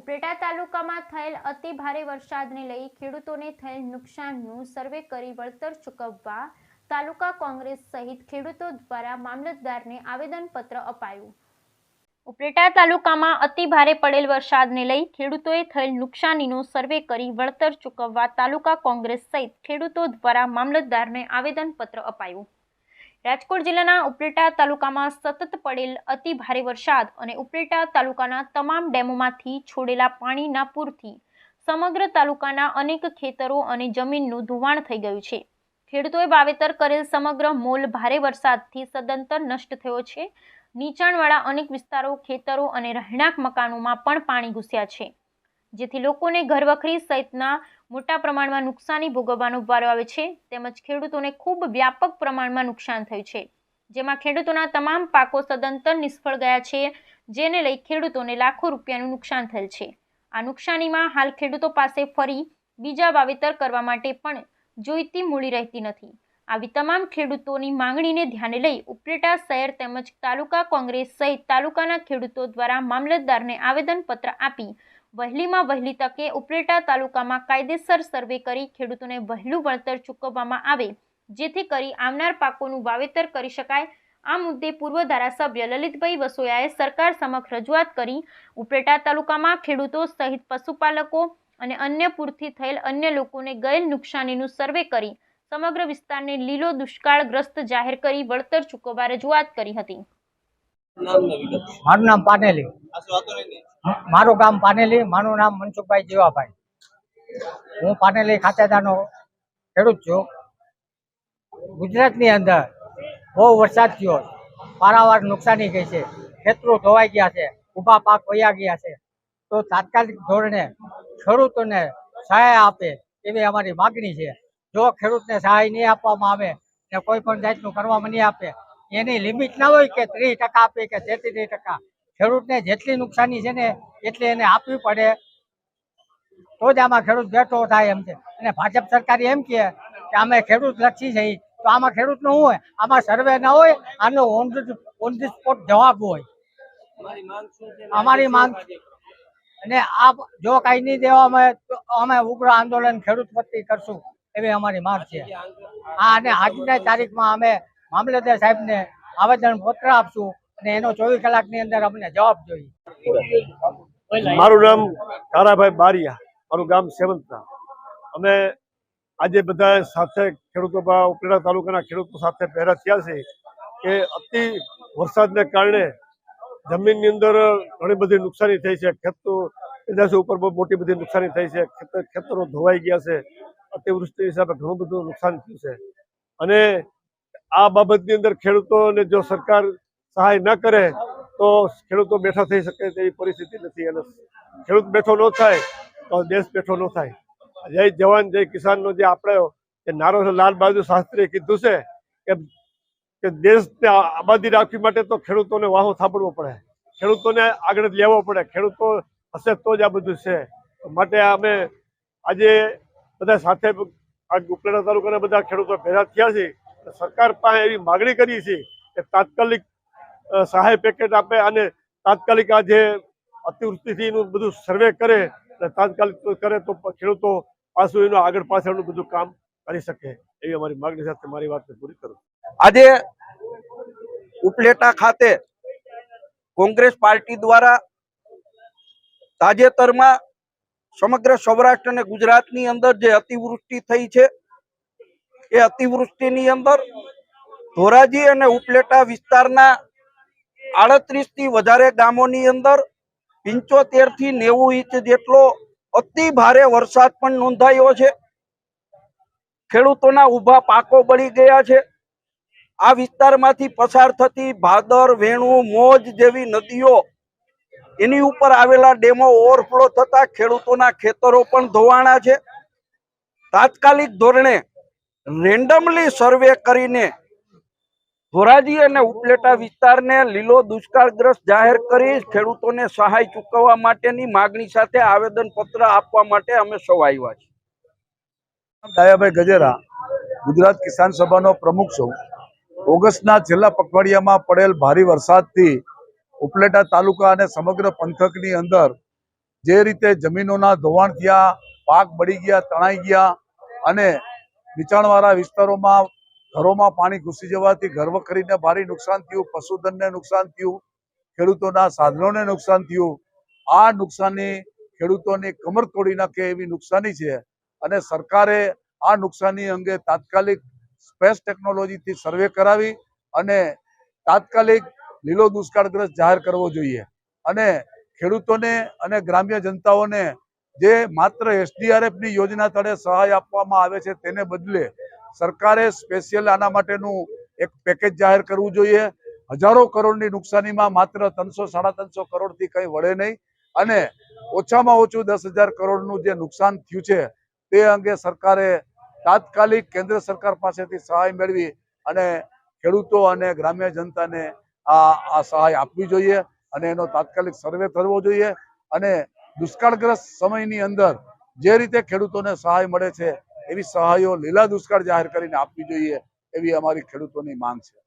ઉપલેટા તાલુકામાં થયેલ અતિ ભારે વરસાદને લઈ ખેડૂતોને થયેલ નુકસાનનું સર્વે કરી વળતર ચૂકવવા તાલુકા કોંગ્રેસ સહિત ખેડૂતો દ્વારા મામલતદારને આવેદનપત્ર અપાયું. ઉપલેટા તાલુકામાં અતિ ભારે પડેલ વરસાદને લઈ ખેડૂતોએ થયેલ નુકસાનીનો સર્વે કરી વળતર ચૂકવવા તાલુકા કોંગ્રેસ સહિત ખેડૂતો દ્વારા મામલતદારને આવેદનપત્ર અપાયું. રાજકોટ જિલ્લાના ઉપલેટા તાલુકામાં સતત પડેલ અતિ ભારે વરસાદ અને ઉપલેટા તાલુકાના તમામ ડેમોમાંથી છોડેલા પાણીના પૂરથી સમગ્ર તાલુકાના અનેક ખેતરો અને જમીનનું ધોવાણ થઈ ગયું છે. ખેડૂતોએ વાવેતર કરેલ સમગ્ર મોલ ભારે વરસાદથી સદંતર નષ્ટ થયો છે. નીચાણવાળા અનેક વિસ્તારો ખેતરો અને રહેણાંક મકાનોમાં પણ પાણી ઘૂસ્યા છે. જેથી લોકોને ઘરવખરી સહિતના મોટા પ્રમાણમાં નુકસાની ભોગવવાનો વારો આવે છે, તેમજ ખેડૂતોને ખૂબ વ્યાપક પ્રમાણમાં નુકસાન થયું છે. જેમાં ખેડૂતોના તમામ પાકો સદંતર નિષ્ફળ ગયા છે, જેને લઈ ખેડૂતોને લાખો રૂપિયાનું નુકસાન થયેલ છે. આ નુકસાનીમાં હાલ ખેડૂતો પાસે ફરી બીજા વાવેતર કરવા માટે પણ જોઈતી મૂડી રહેતી નથી. આવી તમામ ખેડૂતોની માંગણીને ધ્યાને લઈ ઉપલેટા શહેર તેમજ તાલુકા કોંગ્રેસ સહિત તાલુકાના ખેડૂતો દ્વારા મામલતદારને આવેદનપત્ર આપી વહેલીમાં વહેલી તકે ઉપલેટા તાલુકામાં કાયદેસર સર્વે કરી ખેડૂતોને વહેલું વળતર ચૂકવવામાં આવે, જેથી કરી આવનાર પાકોનું વાવેતર કરી શકાય. આ મુદ્દે પૂર્વ ધારાસભ્ય લલિતભાઈ વસોયાએ સરકાર સમક્ષ રજૂઆત કરી, ઉપલેટા તાલુકામાં ખેડૂતો સહિત પશુપાલકો અને અન્ય પૂરથી થયેલ અન્ય લોકોને ગયેલ નુકસાનીનું સર્વે કરી, સમગ્ર વિસ્તારને લીલો દુષ્કાળગ્રસ્ત જાહેર કરી વળતર ચૂકવવા રજૂઆત કરી હતી. મારું નામ પાનેલી. મારું ગામ પાનેલી મારું નામ મનસુખભાઈ જીવાભાઈ. હું પાનેલી ખાતેદારનો ખેડૂત છું. ગુજરાતની અંદર બહુ વરસાદ થયો. પારાવાર નુકસાની ગઈ છે. ખેતરો ધોવાઈ ગયા છે. ઊભા પાક વયા ગયા છે. તો તાત્કાલિક ધોરણે ખેડૂતોને સહાય આપે એવી અમારી માગણી છે. જો ખેડૂતને સહાય નહીં આપવામાં આવે ને કોઈ પણ જાતનું કરવામાં નહીં આપે એની લિમિટ ના હોય કે ત્રીસ ટકા આપે કે તેત્રીસ ટકા. ખેડૂતને જેટલી નુકસાની છે ને એટલી એને આપવી પડે. તો જ આમાં ખેડૂત બેઠો થાય એમ છે. અને ભાજપ સરકારે એમ કહે કે અમે ખેડૂત લક્ષી છે તો આમાં ખેડૂતનું હોય? આમાં સર્વે ના હોય આનો ઓન ઓન ધી સ્પોટ જવાબ હોય. અમારી માંગ અને આ જો કાંઈ નહીં દેવામાં અમે ઉગ્ર આંદોલન ખેડૂત વતી કરશું એવી અમારી માંગ છે. હા અને આજની તારીખમાં અમે મામલતદાર સાહેબને આવેદન પત્ર આપશું અને એનો ચોવીસ કલાકની અંદર અમને જવાબ જોઈએ. મારું નામ તારાભાઈ બારિયા. મારું ગામ સેવંતના. અમે આજે બધા સાથે ખેડૂતો ઉપલેટા તાલુકાના ખેડૂતો સાથે પહેરા થયા છે કે અતિ વરસાદને કારણે જમીનની અંદર ઘણી બધી નુકસાની થઈ છે. ખેતો ઉપર બહુ મોટી બધી નુકસાની થઈ છે. ખેતરો ધોવાઈ ગયા છે. અતિવૃષ્ટિ હિસાબે ઘણું બધું નુકસાન થયું છે. અને આ બાબતની અંદર ખેડૂતોને જો સરકાર સહાય ન કરે, તો ખેડૂતો બેઠા થઈ શકે તેવી પરિસ્થિતિ નથી. અને ખેડૂત બેઠો ન થાય, તો દેશ બેઠો ન થાય. જય જવાન, જય કિસાનનો જે આપણે એ નારો લાલ બહાદુર શાસ્ત્રીએ કીધું છે કે દેશને આબાદી રાખવી માટે તો ખેડૂતોને વાહો થાપડવો પડે. ખેડૂતોને આગળ લેવો પડે. ખેડૂતો હશે તો જ આ બધું છે. માટે અમે આજે બધા સાથે ઉપલેટા તાલુકાના બધા ખેડૂતો ભેગા થયા છે સરકાર પાસે એવી માગણી કરી છે કે તાત્કાલિક સહાય પેકેટ આપે અને તાત્કાલિક આ જે અતિવૃષ્ટિથીનું બધું સર્વે કરે અને તાત્કાલિક કરે તો ખેડૂતો પાછું એનું આગળ પાછળનું બધું કામ કરી શકે એવી અમારી માગણી સાથે મારી વાતને પૂરી કરું આજે ઉપલેટા ખાતે કોંગ્રેસ પાર્ટી દ્વારા તાજેતરમાં સમગ્ર સૌરાષ્ટ્ર અને ગુજરાતની અંદર જે અતિવૃષ્ટિ થઈ છે એ અતિવૃષ્ટિની અંદર ધોરાજી અને ઉપલેટા વિસ્તારના આડત્રીસથી વધારે ગામોની અંદર પંચોતેરથી નેવું ઇંચ જેટલો અતિ ભારે વરસાદ પણ નોંધાયો છે. ખેડૂતોના ઊભા પાકો બળી ગયા છે. આ વિસ્તારમાંથી પસાર થતી ભાદર, વેણુ, મોજ જેવી નદીઓ એની ઉપર આવેલા ડેમો ઓવરફ્લો થતા ખેડૂતોના ખેતરો પણ ધોવાણા છે. તાત્કાલિક ધોરણે રેન્ડમલી સર્વે કરીને ધોરાજી અને ઉપલેટા વિસ્તારને લીલો દુષ્કાળગ્રસ્ત જાહેર કરી ખેડૂતોને સહાય ચૂકવવા માટેની માગણી સાથે આવેદન પત્ર આપવા માટે અમે સૌ આવ્યા છીએ. દયાભાઈ ગજેરા. ગુજરાત કિસાન સભાનો પ્રમુખ છું. ઓગસ્ટના છેલ્લા પખવાડિયામાં પડેલ ભારે વરસાદથી ઉપલેટા તાલુકા અને સમગ્ર પંથકની અંદર જે રીતે જમીનોના ધોવાણ થયા, પાક બળી ગયા, તણાઈ ગયા અને નીચાણવાળા વિસ્તારોમાં ઘરોમાં પાણી ઘૂસી જવાથી ઘર કરીને ભારે નુકસાન થયું, પશુધનને નુકસાન થયું, ખેડૂતોના સાધનોને નુકસાન થયું. આ નુકસાની ખેડૂતોની કમર તોડી નાખે એવી નુકસાની છે અને સરકારે આ નુકસાની અંગે તાત્કાલિક સ્પેસ ટેકનોલોજીથી સર્વે કરાવી અને તાત્કાલિક લીલો દુષ્કાળગ્રસ્ત જાહેર કરવો જોઈએ. અને ખેડૂતોને અને ગ્રામ્ય જનતાઓને જે માત્ર એસડીઆરએફની યોજના તળે સહાય આપવામાં આવે છે તેને બદલે સરકારે સ્પેશિયલ આના માટેનું એક પેકેજ જાહેર કરવું જોઈએ. હજારો કરોડની નુકસાનીમાં માત્ર ત્રણસો, સાડા ત્રણસો કરોડથી કંઈ વળે નહીં. અને ઓછામાં ઓછું દસ હજાર કરોડનું જે નુકસાન થયું છે તે અંગે સરકારે તાત્કાલિક કેન્દ્ર સરકાર પાસેથી સહાય મેળવી અને ખેડૂતો અને ગ્રામ્ય જનતાને આ આ સહાય આપવી જોઈએ અને એનો તાત્કાલિક સર્વે કરવો જોઈએ. અને દુષ્કાળગ્રસ્ત સમયની અંદર જે રીતે ખેડૂતોને સહાય મળે છે, એવી સહાયો લીલા દુષ્કાળ જાહેર કરીને આપવી જોઈએ એવી અમારી ખેડૂતોની માંગ છે.